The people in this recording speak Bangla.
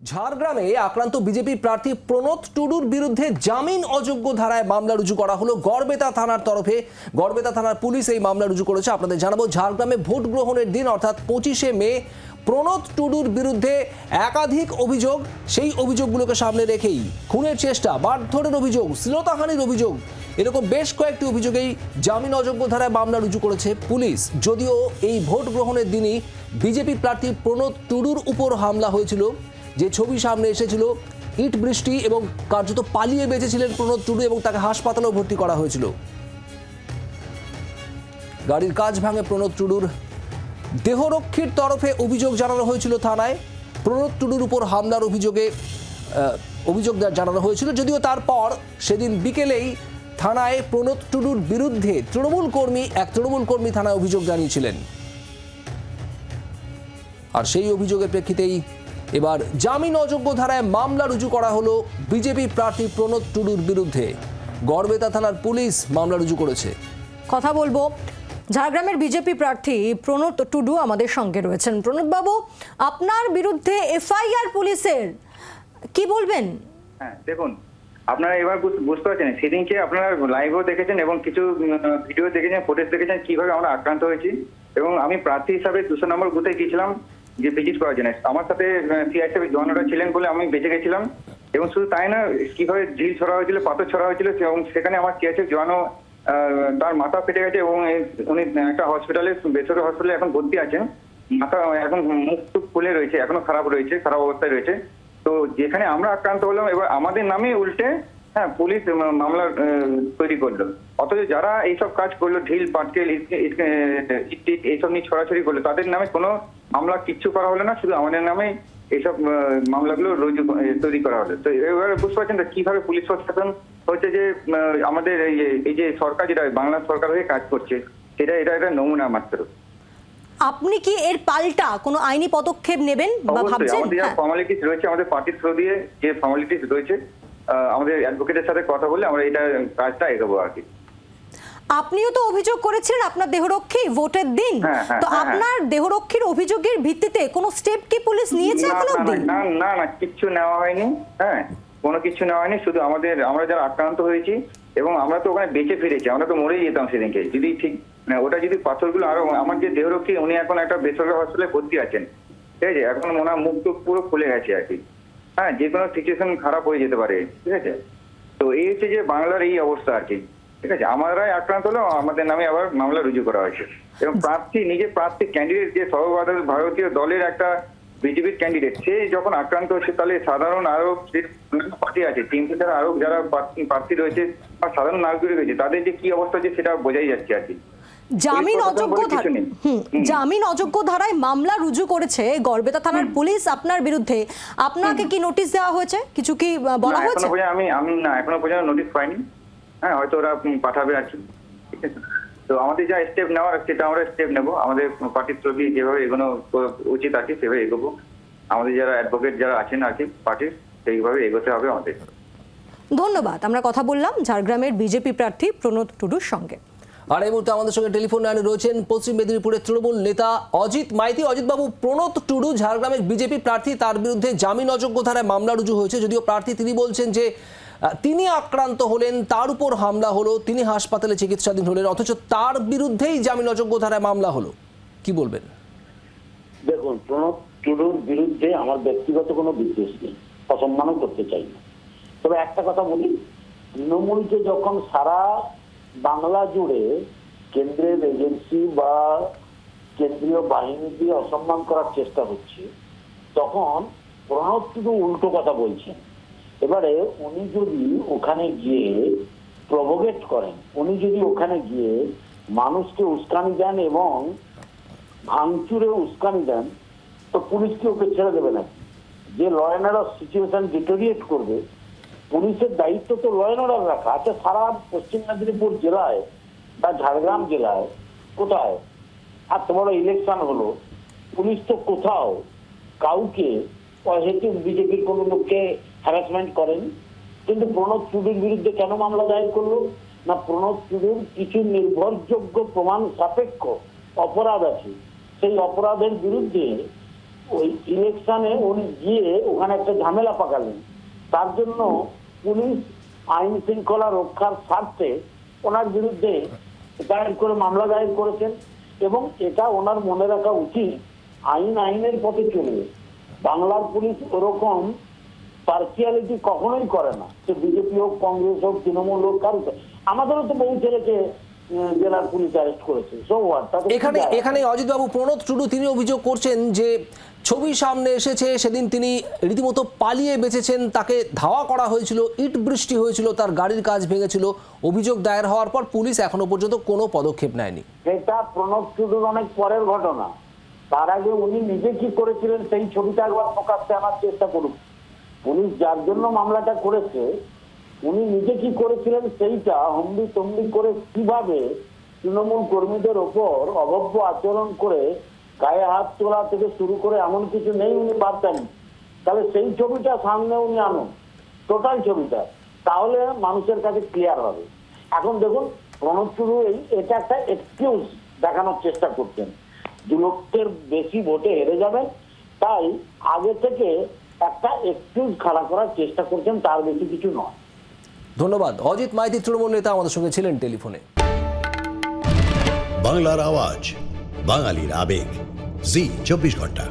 ঝাড়গ্রামে আক্রান্ত বিজেপি প্রার্থী প্রণোদ টুডুর বিরুদ্ধে জামিন অযোগ্য ধারায় মামলা রুজু করা হলো গড়বেতা থানার তরফে। গড়বেতা থানার পুলিশ এই মামলা রুজু করেছে। আপনাদের জানাব, ঝাড়গ্রামে ভোট গ্রহণের দিন, অর্থাৎ পঁচিশে মে, প্রণোদ টুডুর বিরুদ্ধে একাধিক অভিযোগ। সেই অভিযোগগুলোকে সামনে রেখেই খুনের চেষ্টা মারধরের অভিযোগ, শ্লীলতাহানির অভিযোগ, এরকম বেশ কয়েকটি অভিযোগেই জামিন অযোগ্য ধারায় মামলা রুজু করেছে পুলিশ। যদিও এই ভোট গ্রহণের দিনই বিজেপি প্রার্থী প্রণোদ টুডুর উপর হামলা হয়েছিল। যে ছবি সামনে এসেছিল, ইট বৃষ্টি এবং কার্যত পালিয়ে বেঁচেছিলেন প্রণোদ টুডু এবং তাকে হাসপাতালেও ভর্তি করা হয়েছিল। গাড়ির কাজ ভাঙে প্রণোদ টুডুর। দেহরক্ষীর তরফে অভিযোগ জানানো হয়েছিল থানায়। প্রণোদ টুডুর উপর হামলার অভিযোগে অভিযোগ জানানো হয়েছিল। যদিও তারপর সেদিন বিকেলেই থানায় প্রণোদ টুডুর বিরুদ্ধে তৃণমূল কর্মী, এক তৃণমূল কর্মী থানায় অভিযোগ জানিয়েছিলেন। আর সেই অভিযোগের প্রেক্ষিতেই এবার জামিন অযোগ্য ধারায় মামলা রুজু করা হলো বিজেপি প্রার্থী প্রণোদ টুডুর বিরুদ্ধে। গড়বেতা থানার পুলিশ মামলা রুজু করেছে। কথা বলব ঝাড়গ্রামের বিজেপি প্রার্থী প্রণত টুডু আমাদের সঙ্গে রয়েছেন। প্রণত বাবু আপনার বিরুদ্ধে এফআইআর পুলিশের কি বলবেন? হ্যাঁ দেখুন আপনারা এবার বুঝতে পারছেন সেদিনকে আপনারা লাইভও দেখেছেন এবং কিছু ভিডিও দেখেছেন ফুটেজ দেখেছেন কীভাবে আমরা আক্রান্ত হয়েছি। এবং আমি প্রার্থী হিসাবে দুশো নম্বর বুথে গিয়েছিলাম। যে ভিজিট করার জন্য। আমার সাথে সিআইসিএফ জওয়ানরা ছিলেন বলে আমি বেঁচে গেছিলাম। এবং শুধু তাই না, কীভাবে ঢিল ছড়া হয়েছিল, পাথর ছড়া হয়েছিল এবং সেখানে আমার সিআইসিএফ জওয়ানও তার মাথা ফেটে গেছে এবং উনি একটা হসপিটালে বেসরকারি হসপিটালে এখন ভর্তি আছেন। মাথা এখন মুখ টুক ফুলে রয়েছে, এখনও খারাপ রয়েছে, খারাপ অবস্থায় রয়েছে। তো যেখানে আমরা আক্রান্ত হলাম, এবার আমাদের নামে উল্টে হ্যাঁ পুলিশ মামলা তৈরি করল। অথচ যারা এইসব কাজ করল ঢিল পাটকেল এইসব নিয়ে ছড়াছড়ি করল তাদের নামে কোনো মামলা কিচ্ছু করা হলো না শুধু আমাদের নামে এইসব মামলাগুলো রুজু তৈরি করা হলো। তো এবারে বুঝতে পারছেন কীভাবে পুলিশ প্রশাসন হচ্ছে যে আমাদের এই যে- এই যে সরকার যেটা বাংলা সরকার হয়ে কাজ করছে সেটা এটা একটা নমুনা মাত্র। আপনি কি এর পাল্টা কোনো আইনি পদক্ষেপ নেবেন বা ভাবছেন? আমাদের যা হ্যাঁ। ফর্মালিটিস রয়েছে আমাদের পার্টির থ্রু দিয়ে যে ফর্মালিটিস রয়েছে আমাদের অ্যাডভোকেটের সাথে কথা বলে আমরা এটা কাজটা এগোবো আর কি। আপনিও তো অভিযোগ করেছিলেন আপনার দেহরক্ষী ভোটের দিন। হ্যাঁ, হ্যাঁ, তো হ্যাঁ, আপনার দেহরক্ষীর অভিযোগের ভিত্তিতে কোনো স্টেপ কি পুলিশ নিয়েছে এখনও অবধি? না না না কিচ্ছু নেওয়া হয়নি হ্যাঁ কোনো কিছু নেওয়া হয়নি শুধু আমাদের আমরা যারা আক্রান্ত হয়েছি এবং আমরা তো ওখানে বেঁচে ফিরেছি আমরা তো মরেই যেতাম সেদিনকে যদি ঠিক মানে ওটা যদি পাথরগুলো আরও আমার যে দেহরক্ষী উনি এখন একটা বেসরকারি হসপিটালে ভর্তি আছেন ঠিক আছে এখন ওনার মুখ টুক পুরো খুলে গেছে আর কি। হ্যাঁ যে কোনো সিচুয়েশন খারাপ হয়ে যেতে পারে ঠিক আছে? তো এই হচ্ছে যে বাংলার এই অবস্থা আর কি ঠিক আছে? আমরাই আক্রান্ত হলো আমাদের নামে আবার মামলা রুজু করা হয়েছে। এবং প্রার্থী নিজে প্রার্থী ক্যান্ডিডেট যে সর্বভারত ভারতীয় দলের একটা বিজেপির ক্যান্ডিডেট সে যখন আক্রান্ত হচ্ছে তাহলে সাধারণ আরও যে পার্টি আছে তিনটে যারা আরও যারা প্রার্থী- রয়েছে বা সাধারণ নাগরিক রয়েছে তাদের যে কি অবস্থা আছে সেটা বোঝাই যাচ্ছে আর কি। জামিন অযোগ্য। জামিন অযোগ্য ধারায় মামলা রুজু করেছে গড়বেতা থানার পুলিশ। আপনার বিরুদ্ধে আপনাকে কি নোটিশ দেওয়া হয়েছে? কিছু কি বলা হয়েছে? আমি আমি না এখনও পর্যন্ত নোটিশ পাইনি। হ্যাঁ হয়তো ওরা পাঠাবে আর কি। ঠিক আছে? তো আমাদের যা স্টেপ নেওয়ার সেটা আমরা স্টেপ নেব। আমাদের পার্টির তরফে যেভাবে এগোনো উচিত আছে সেভাবে এগোবো। আমাদের যারা অ্যাডভোকেট যারা আছেন আর কি পার্টির সেইভাবে এগোতে হবে আমাদের। ধন্যবাদ। আমরা কথা বললাম ঝাড়গ্রামের বিজেপি প্রার্থী প্রণোদ টুডুর সঙ্গে। আর এই মুহূর্তে আমাদের সঙ্গে টেলিফোন লাইনে রয়েছেন পশ্চিম মেদিনীপুরের তৃণমূল নেতা অজিত মাইতি। অজিত বাবু প্রণত টুডু, ঝাড়গ্রামের বিজেপি প্রার্থী, তার বিরুদ্ধে জামিন অযোগ্য ধারায় মামলা রুজু হয়েছে। যদিও প্রার্থী তিনি বলছেন যে তিনি আক্রান্ত হলেন, তার উপর হামলা হলো, তিনি হাসপাতালে চিকিৎসাধীন হলেন, অথচ তার বিরুদ্ধেই জামিন অযোগ্য ধারায় মামলা হলো। কি বলবেন? দেখুন, প্রণব টুডুর বিরুদ্ধে আমার ব্যক্তিগত কোনো বিদ্বেষ নেই। অসম্মানও করতে চাই না। তবে একটা কথা বলি, তৃণমূলকে যখন সারা বাংলা জুড়ে কেন্দ্রের এজেন্সি বা কেন্দ্রীয় বাহিনী দিয়ে অসম্মান করার চেষ্টা হচ্ছে, তখন প্রণব টুডু উল্টো কথা বলছেন। এবারে উনি যদি ওখানে গিয়ে প্রভোগেট করেন, উনি যদি ওখানে গিয়ে মানুষকে উস্কানি দেন এবং ভাঙচুরে উস্কানি দেন, তো পুলিশকে ওকে ছেড়ে দেবে না যে ল সিচুয়েশন ডিটোরিয়েট করবে পুলিশের দায়িত্ব তো ল অ্যান্ড অর্ডার রাখা। আচ্ছা সারা পশ্চিম মেদিনীপুর জেলায় বা ঝাড়গ্রাম জেলায় কোথায়? এত বড় ইলেকশন হলো। পুলিশ তো কোথাও কাউকে হেতু বিজেপির কোনো লোককে হ্যারাসমেন্ট করেন। কিন্তু প্রণব টুডুর বিরুদ্ধে কেন মামলা দায়ের করল? না, প্রণব টুডুর কিছু নির্ভরযোগ্য প্রমাণ সাপেক্ষ অপরাধ আছে। সেই অপরাধের বিরুদ্ধে ওই ইলেকশনে উনি গিয়ে ওখানে একটা ঝামেলা পাকালেন। তার জন্য পুলিশ আইন শৃঙ্খলা রক্ষার স্বার্থে ওনার বিরুদ্ধে দায়ের করে মামলা দায়ের করেছেন এবং এটা ওনার মনে রাখা উচিত আইন আইনের পথে চলবে। বাংলার পুলিশ ওরকম পার্সিয়ালিটি কখনোই করে না। সে বিজেপি হোক, কংগ্রেস হোক, তৃণমূল হোক কারও আমাদেরও তো বহু ছেলেকে জেলার পুলিশ অ্যারেস্ট করেছে। এখানে এখানে অজিতবাবু প্রণোদ টুডু তিনি অভিযোগ করছেন যে ছবি সামনে এসেছে সেদিন তিনি রীতিমতো পালিয়ে বেঁচেছেন তাকে ধাওয়া করা হয়েছিল ইট বৃষ্টি হয়েছিল তার গাড়ির কাজ ভেঙেছিল। অভিযোগ দায়ের হওয়ার পর পুলিশ এখনও পর্যন্ত কোনো পদক্ষেপ নেয়নি। সেটা প্রণব টুডুর অনেক পরের ঘটনা। তার আগে উনি নিজে কি করেছিলেন সেই ছবিটা একবার প্রকাশ্যে আনার চেষ্টা করুন। পুলিশ যার জন্য মামলাটা করেছে উনি নিজে কি করেছিলেন সেইটা হম্বি তম্বি করে কীভাবে তৃণমূল কর্মীদের ওপর অভব্য আচরণ করে গায়ে হাত তোলা থেকে শুরু করে এমন কিছু নেই উনি বার্তা তাহলে সেই ছবিটা সামনে উনি আনুন। টোটাল ছবিটা। তাহলে মানুষের কাছে ক্লিয়ার হবে। এখন দেখুন, প্রণব এই, এটা একটা এক্সকিউজ দেখানোর চেষ্টা করছেন। দু লক্ষের বেশি ভোটে হেরে যাবেন তাই আগে থেকে একটা এক্সকিউজ খাড়া করার চেষ্টা করছেন, তার বেশি কিছু নয়। ধন্যবাদ। অজিত মাইতি তৃণমূল নেতা আমাদের সঙ্গে ছিলেন টেলিফোনে। বাংলার আওয়াজ, বাঙালির আবেগ। জি, চব্বিশ ঘণ্টা।